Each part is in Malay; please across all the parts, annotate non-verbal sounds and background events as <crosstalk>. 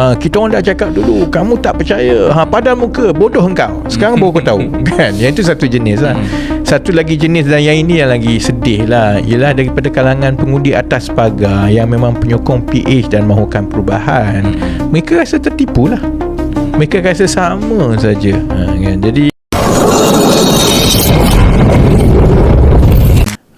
Ha, kita orang dah cakap dulu kamu tak percaya. Ha, pada muka bodoh engkau. Sekarang baru kau tahu. <laughs> Kan? Yang itu satu jenis lah. Satu lagi jenis dan yang ini yang lagi sedih lah ialah daripada kalangan pengundi atas pagar yang memang penyokong PH dan mahukan perubahan. Mereka rasa tertipu lah. Mereka rasa sama saja. Ha, kan? jadi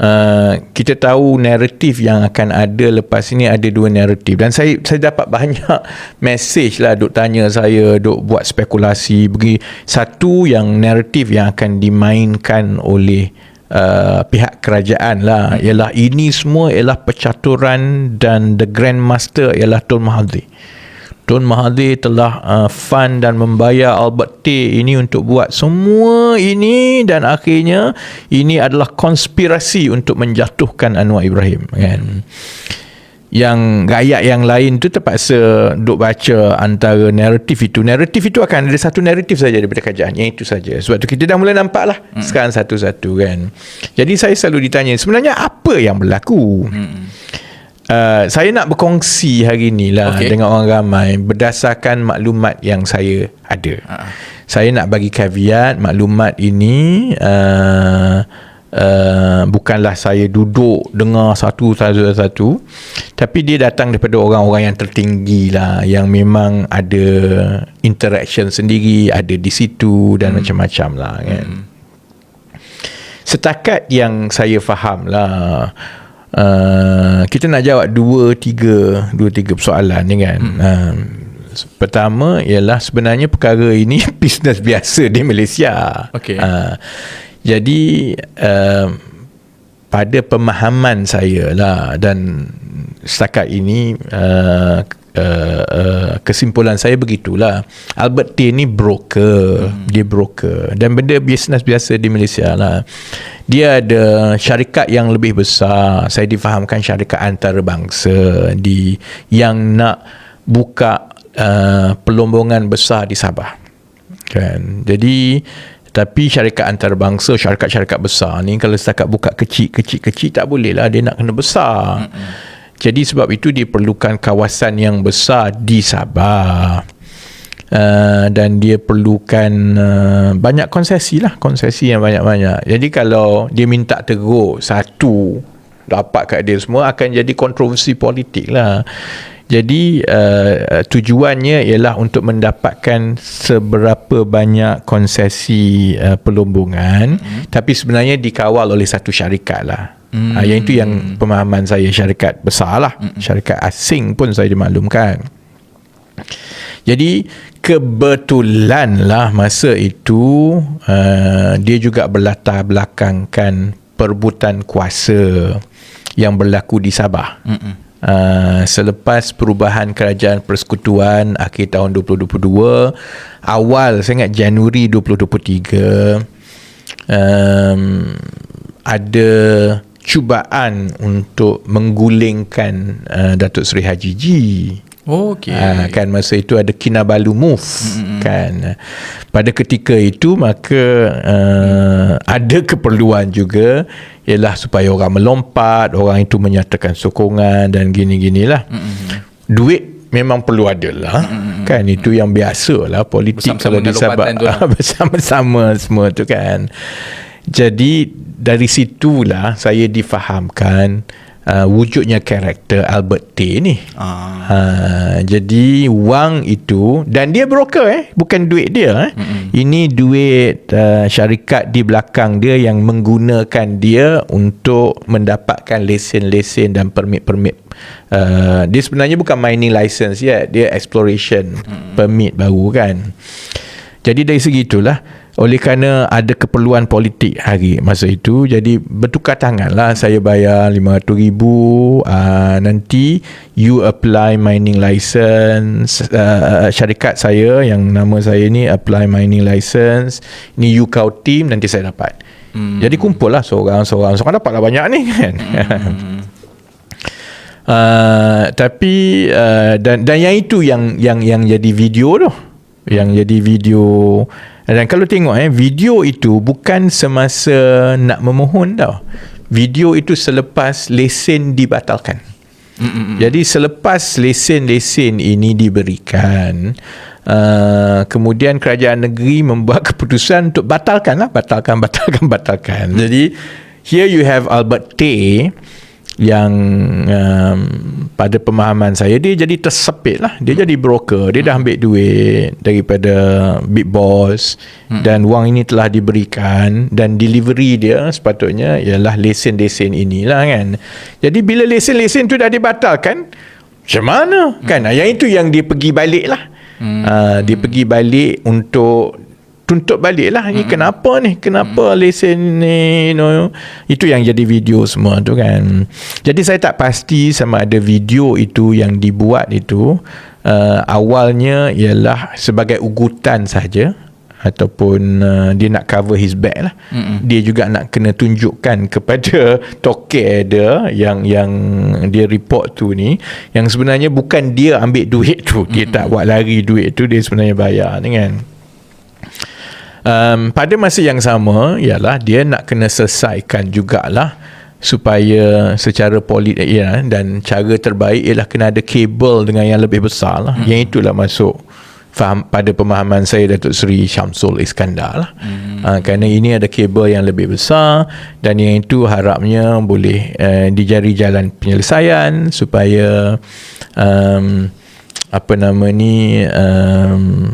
Uh, kita tahu naratif yang akan ada lepas ini ada dua naratif. Dan saya saya dapat banyak <laughs> message lah. Duk tanya saya duk buat spekulasi bagi satu yang naratif yang akan dimainkan oleh uh, pihak kerajaan lah. Ialah ini semua ialah percaturan dan the grandmaster ialah Tun Mahathir Tun Mahathir telah uh, fund dan membayar Albert T ini untuk buat semua ini dan akhirnya ini adalah konspirasi untuk menjatuhkan Anwar Ibrahim kan? Yang rakyat yang lain tu terpaksa duk baca antara naratif itu. Naratif itu akan ada satu naratif saja daripada kerajaan. Yang itu saja. Sebab tu kita dah mula nampak lah. Hmm. sekarang satu-satu kan? Jadi saya selalu ditanya sebenarnya apa yang berlaku? Hmm. Uh, saya nak berkongsi hari ni lah okay. dengan orang ramai berdasarkan maklumat yang saya ada. Uh-huh. Saya nak bagi caveat maklumat ini uh, uh, bukanlah saya duduk dengar satu-satu tapi dia datang daripada orang-orang yang tertinggi lah yang memang ada interaction sendiri ada di situ dan hmm. macam-macam lah kan. Hmm. Setakat yang saya faham lah Uh, kita nak jawab dua tiga dua tiga persoalan ni kan. Hmm. Uh, pertama ialah sebenarnya perkara ini <laughs> bisnes biasa di Malaysia. Okay. Uh, jadi uh, pada pemahaman saya lah dan setakat ini uh, uh, uh, kesimpulan saya begitulah. Albert T ni broker. Hmm. dia broker. Dan benda bisnes biasa di Malaysia lah. Dia ada syarikat yang lebih besar. Saya difahamkan syarikat antarabangsa di yang nak buka uh, pelombongan besar di Sabah. Kan? Jadi tapi syarikat antarabangsa syarikat-syarikat besar ni kalau setakat buka kecil-kecil-kecil tak boleh lah. Dia nak kena besar. Hmm. Jadi sebab itu diperlukan kawasan yang besar di Sabah. Uh, dan dia perlukan uh, banyak konsesi lah konsesi yang banyak-banyak jadi kalau dia minta teruk satu dapat kat dia semua akan jadi kontroversi politik lah jadi uh, tujuannya ialah untuk mendapatkan seberapa banyak konsesi uh, pelombongan hmm. tapi sebenarnya dikawal oleh satu syarikat lah Hmm. Uh, yang itu yang pemahaman saya syarikat besar lah. Hmm. Syarikat asing pun saya dimaklumkan. Jadi kebetulan lah masa itu uh, dia juga berlatar belakangkan perebutan kuasa yang berlaku di Sabah. Hmm. Uh, selepas perubahan kerajaan persekutuan akhir tahun 2022 awal saya ingat Januari 2023 um, ada cubaan untuk menggulingkan uh, Datuk Seri Haji Ji. Oh, okay. Uh, kan masa itu ada Kinabalu move mm-hmm. kan. Pada ketika itu maka uh, ada keperluan juga ialah supaya orang melompat, orang itu menyatakan sokongan dan gini-ginilah. Mm-hmm. Duit memang perlu ada lah. Mm-hmm. Kan itu yang biasa lah politik bersama-sama kalau di lah. <laughs> bersama-sama semua tu kan. Jadi dari situlah saya difahamkan uh, wujudnya karakter Albert T ni. Ah. Uh, jadi wang itu dan dia broker eh bukan duit dia eh. Mm-hmm. Ini duit uh, syarikat di belakang dia yang menggunakan dia untuk mendapatkan lesen-lesen dan permit-permit. Uh, dia sebenarnya bukan mining license ya, dia exploration mm-hmm. permit baru kan. Jadi dari segi itulah oleh kerana ada keperluan politik hari masa itu jadi bertukar tangan lah saya bayar RM500,000 uh, nanti you apply mining license. Uh, syarikat saya yang nama saya ni apply mining license. Ni you kau team nanti saya dapat. Hmm. jadi kumpul lah seorang-seorang seorang dapatlah banyak ni kan? Hmm. uh, <laughs> tapi uh, dan dan yang itu yang yang yang jadi video tu yang jadi video dan kalau tengok eh video itu bukan semasa nak memohon tau. Video itu selepas lesen dibatalkan. Mm-mm. Jadi selepas lesen-lesen ini diberikan, uh, kemudian kerajaan negeri membuat <laughs> keputusan untuk batalkan lah, batalkan, batalkan, batalkan. Jadi here you have Albert Tay yang um, pada pemahaman saya dia jadi tersepit lah. Dia jadi broker. Dia dah ambil duit daripada big boss. Hmm. dan wang ini telah diberikan dan delivery dia sepatutnya ialah lesen-lesen inilah kan. Jadi bila lesen-lesen tu dah dibatalkan macam mana? Hmm. kan? Yang itu yang dia pergi balik lah hmm. uh, dia pergi balik untuk tuntut balik lah ni hmm. kenapa ni kenapa hmm. lesen ni you know, itu yang jadi video semua tu kan jadi saya tak pasti sama ada video itu yang dibuat itu uh, awalnya ialah sebagai ugutan saja ataupun uh, dia nak cover his back lah Mm-mm. dia juga nak kena tunjukkan kepada <laughs> toke dia yang yang dia report tu ni yang sebenarnya bukan dia ambil duit tu dia Mm-mm. tak buat lari duit tu dia sebenarnya bayar ni kan um, pada masa yang sama ialah dia nak kena selesaikan jugalah supaya secara politik ya, dan cara terbaik ialah kena ada kabel dengan yang lebih besar lah. Hmm. Yang itulah masuk faham pada pemahaman saya Datuk Seri Syamsul Iskandar lah. Hmm. Uh, kerana ini ada kabel yang lebih besar dan yang itu harapnya boleh uh, dijari jalan penyelesaian supaya um, apa nama ni um,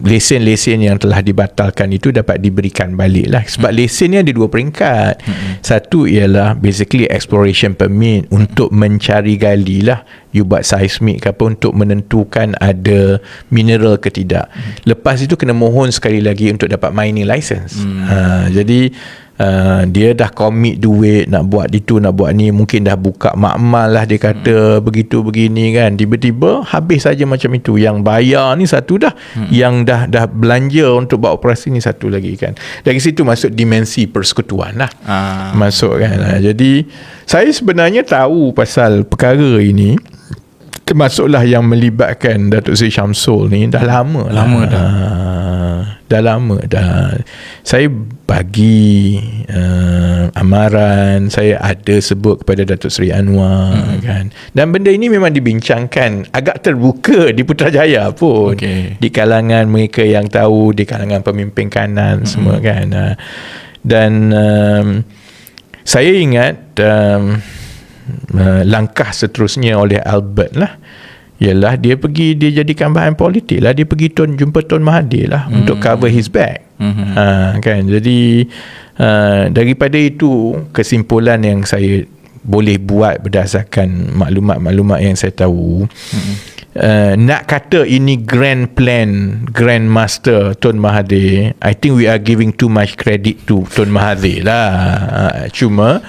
lesen-lesen yang telah dibatalkan itu dapat diberikan balik lah sebab hmm. lesen ni ada dua peringkat hmm. satu ialah basically exploration permit untuk mencari gali lah you buat seismik ke apa untuk menentukan ada mineral ke tidak hmm. lepas itu kena mohon sekali lagi untuk dapat mining license hmm. ha, jadi Uh, dia dah commit duit nak buat itu nak buat ni mungkin dah buka makmal lah dia kata hmm. begitu begini kan tiba-tiba habis saja macam itu yang bayar ni satu dah hmm. yang dah dah belanja untuk buat operasi ni satu lagi kan dari situ masuk dimensi persekutuan lah ah. masuk kan hmm. jadi saya sebenarnya tahu pasal perkara ini termasuklah yang melibatkan Datuk Seri Syamsul ni dah lama lah. lama dah dah lama dah saya bagi uh, amaran saya ada sebut kepada Datuk Seri Anwar hmm. kan dan benda ini memang dibincangkan agak terbuka di Putrajaya pun okay. di kalangan mereka yang tahu di kalangan pemimpin kanan hmm. semua kan uh, dan um, saya ingat um, uh, langkah seterusnya oleh Albert lah ialah dia pergi dia jadikan bahan politik lah dia pergi tuan jumpa Tuan Mahathir lah mm-hmm. untuk cover his back mm-hmm. ha, kan jadi uh, daripada itu kesimpulan yang saya boleh buat berdasarkan maklumat-maklumat yang saya tahu mm-hmm. uh, nak kata ini grand plan grand master Tuan Mahathir I think we are giving too much credit to Tuan Mahathir lah uh, cuma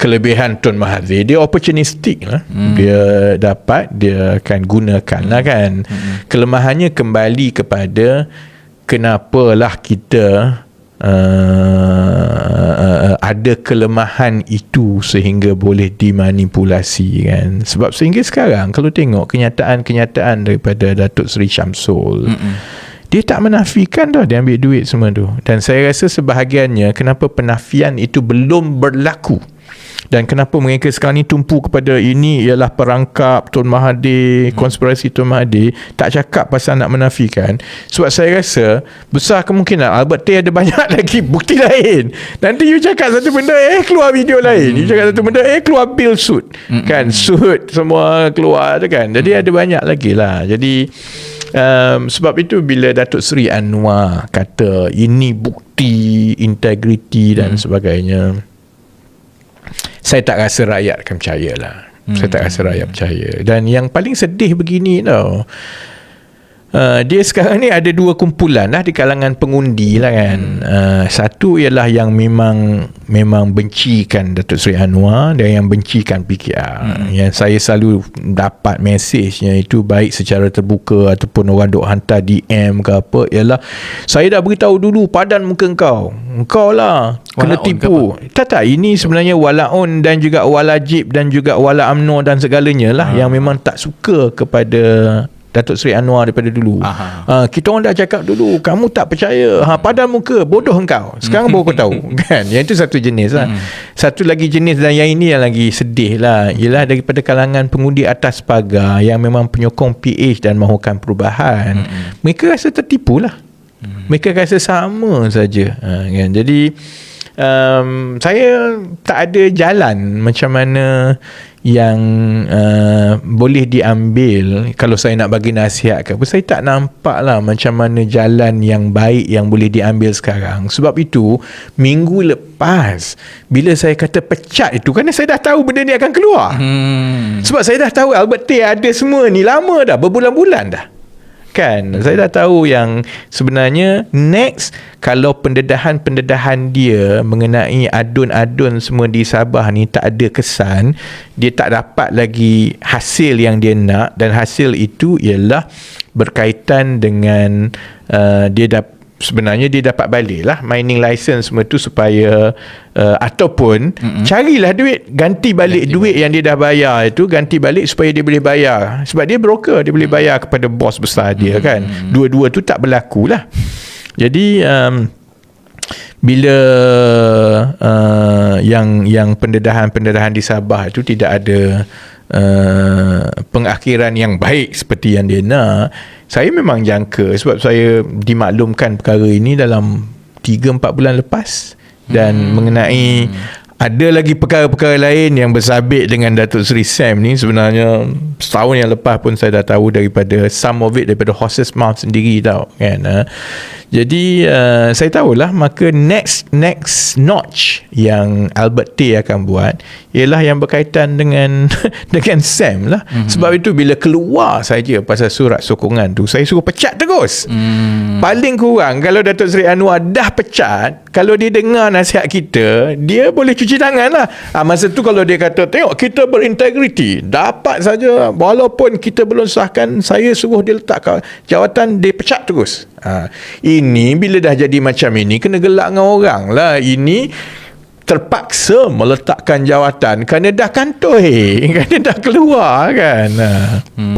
kelebihan Tun Mahathir dia opportunistic lah hmm. dia dapat dia akan gunakan lah kan hmm. kelemahannya kembali kepada kenapalah kita uh, uh, ada kelemahan itu sehingga boleh dimanipulasi kan? Sebab sehingga sekarang kalau tengok kenyataan-kenyataan daripada Datuk Seri Syamsul dia tak menafikan dah dia ambil duit semua tu. Dan saya rasa sebahagiannya kenapa penafian itu belum berlaku dan kenapa mereka sekarang ni tumpu kepada ini ialah perangkap Tun Mahathir hmm. konspirasi Tun Mahathir tak cakap pasal nak menafikan sebab saya rasa besar kemungkinan Albert Tay ada banyak <laughs> lagi bukti lain nanti you cakap satu benda eh keluar video lain hmm. you cakap satu benda eh keluar bill suit hmm. kan suit semua keluar tu kan jadi hmm. ada banyak lagi lah jadi um, sebab itu bila Datuk Seri Anwar kata ini bukti integriti dan hmm. sebagainya saya tak rasa rakyat akan percaya lah. Hmm. Saya tak rasa rakyat percaya. Dan yang paling sedih begini tau. Uh, dia sekarang ni ada dua kumpulan lah di kalangan pengundi lah kan. Uh, satu ialah yang memang memang bencikan Datuk Seri Anwar dan yang bencikan PKR. Hmm. Yang saya selalu dapat mesejnya itu baik secara terbuka ataupun orang duk hantar DM ke apa ialah saya dah beritahu dulu padan muka kau. Kau lah kena walaun tipu. Tak tak ini sebenarnya walaun dan juga walajib dan juga wala amno dan segalanya lah hmm. yang memang tak suka kepada Datuk Seri Anwar daripada dulu. Aha. Uh, kita orang dah cakap dulu, kamu tak percaya. Ha, padan muka, bodoh engkau. Sekarang baru kau tahu. <laughs> kan? Yang itu satu jenis lah. Satu lagi jenis dan yang ini yang lagi sedih lah. Ialah daripada kalangan pengundi atas pagar yang memang penyokong PH dan mahukan perubahan. Mereka rasa tertipu lah. Mereka rasa sama saja. Ha, kan? Jadi um, saya tak ada jalan macam mana yang uh, boleh diambil kalau saya nak bagi nasihat ke apa saya tak nampak lah macam mana jalan yang baik yang boleh diambil sekarang. Sebab itu minggu lepas bila saya kata pecat itu kerana saya dah tahu benda ni akan keluar. Hmm. sebab saya dah tahu Albert Tay ada semua ni lama dah berbulan-bulan dah kan? Saya dah tahu yang sebenarnya next kalau pendedahan-pendedahan dia mengenai adun-adun semua di Sabah ni tak ada kesan dia tak dapat lagi hasil yang dia nak dan hasil itu ialah berkaitan dengan uh, dia dapat sebenarnya dia dapat balik lah mining license semua tu supaya uh, ataupun Mm-mm. carilah duit ganti balik ganti duit balik. yang dia dah bayar itu ganti balik supaya dia boleh bayar sebab dia broker dia boleh bayar kepada bos besar dia Mm-mm. kan dua-dua tu tak berlaku lah jadi um, bila uh, yang yang pendedahan-pendedahan di Sabah itu tidak ada uh, pengakhiran yang baik seperti yang dia nak saya memang jangka sebab saya dimaklumkan perkara ini dalam 3-4 bulan lepas dan hmm. mengenai ada lagi perkara-perkara lain yang bersabit dengan Datuk Seri Sam ni sebenarnya setahun yang lepas pun saya dah tahu daripada some of it daripada horse's mouth sendiri tau kan ha. jadi uh, saya tahulah maka next next notch yang Albert Tay akan buat ialah yang berkaitan dengan <laughs> dengan Sam lah mm-hmm. sebab itu bila keluar saja pasal surat sokongan tu saya suruh pecat terus mm. paling kurang kalau Datuk Seri Anwar dah pecat kalau dia dengar nasihat kita dia boleh cuci tangan lah. Ha, masa tu kalau dia kata tengok kita berintegriti. Dapat saja walaupun kita belum sahkan saya suruh dia letak jawatan dia pecat terus. Ha, ini bila dah jadi macam ini kena gelak dengan orang lah. Ini terpaksa meletakkan jawatan kerana dah kantoi <laughs> kerana dah keluar kan? Hmm.